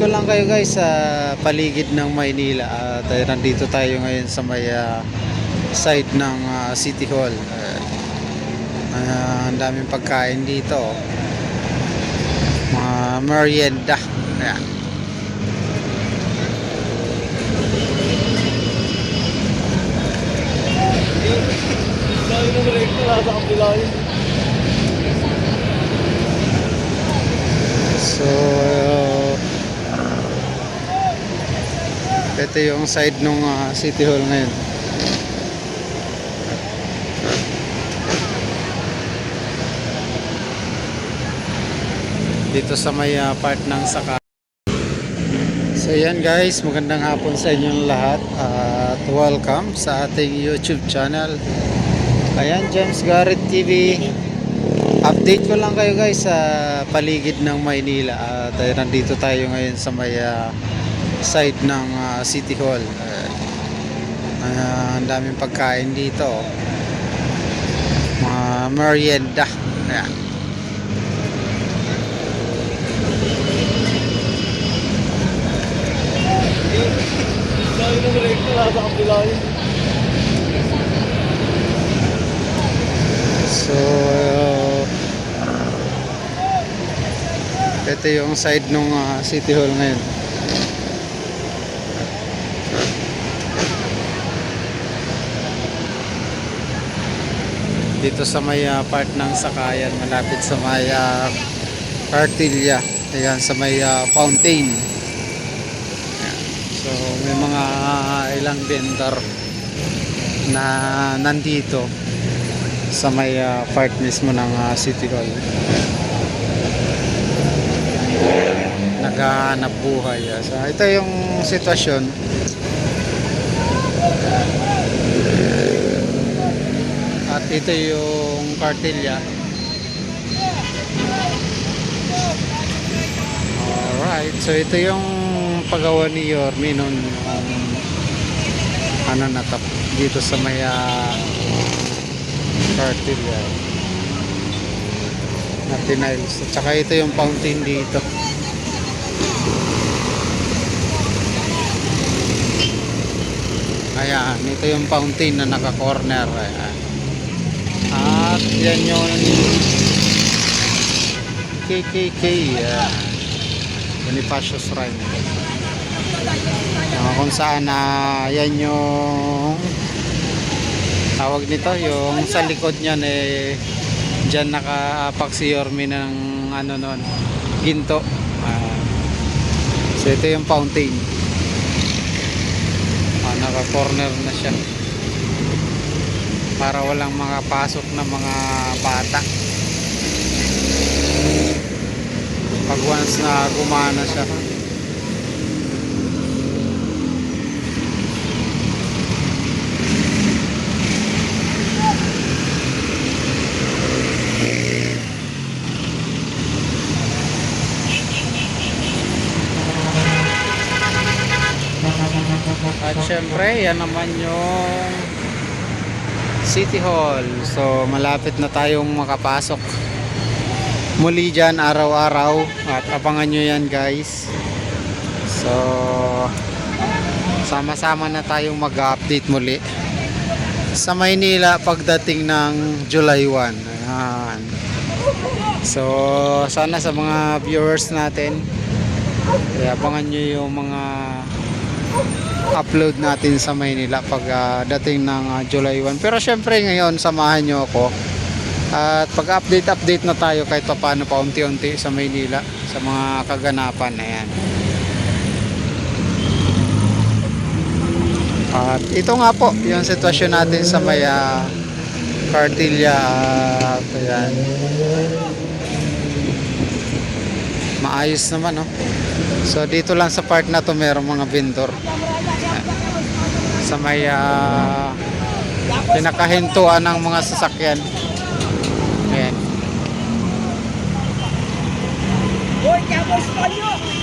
ko lang kayo guys sa paligid ng Maynila at uh, nandito tayo ngayon sa may ah, side ng ah, City Hall. Uh, ah, ang daming pagkain dito. Mga merienda. Ayan. Yun. So, ito yung side ng City Hall ngayon. Dito sa may ah, part ng Saka. So yan guys, magandang hapon sa inyong lahat at welcome sa ating YouTube channel. Ayan, James Garrett TV. Update ko lang kayo guys sa paligid ng Maynila at uh, nandito tayo ngayon sa may ah, side ng ah, City Hall. Uh, ah, ang daming pagkain dito. Mga merienda. Ayan. So, ito yung side ng City Hall ngayon. Dito sa may ah, part ng Sakayan, malapit sa may uh, Cartilla. Ayan, sa may ah, fountain. So, may mga ilang vendor na nandito sa may ah, part mismo ng ah, City Hall. Naghahanap buhay. ah. So, ito yung sitwasyon. At ito yung kartilya. Alright, so ito yung paggawa ni Yormi noon um, ano na to, dito sa may ah, Cartilya na tiles. At saka ito yung fountain dito. Ayan, ito yung fountain na naka-corner. Ayan. At yan yung KKK. Ayan. Bonifacio Shrine. Ah, kung saan na yan yung tawag nito yung sa likod niyan eh diyan nakaapak si Yormi ng ano nun ginto Ah, so ito yung fountain ah, naka corner na siya para walang mga pasok na mga bata. Pag once na gumana siya. At syempre, yan naman yung City Hall. So, malapit na tayong makapasok. Muli dyan, araw-araw. At abangan nyo yan, guys. So, sama-sama na tayong mag-update muli. Sa Maynila, pagdating ng July 1. Ayan. So, sana sa mga viewers natin, kaya abangan nyo yung mga upload natin sa Maynila pag ah, dating ng ah, July 1. Pero syempre ngayon samahan nyo ako at pag-update update na tayo kahit pa paano pa unti-unti sa Maynila sa mga kaganapan na yan. At ito nga po yung sitwasyon natin sa may ah, Cartilla at ayan. Maayos naman no. So dito lang sa part na to merong mga vendor sa may ah, pinakahintuan ng mga sasakyan. Ayan. Mo Espanya!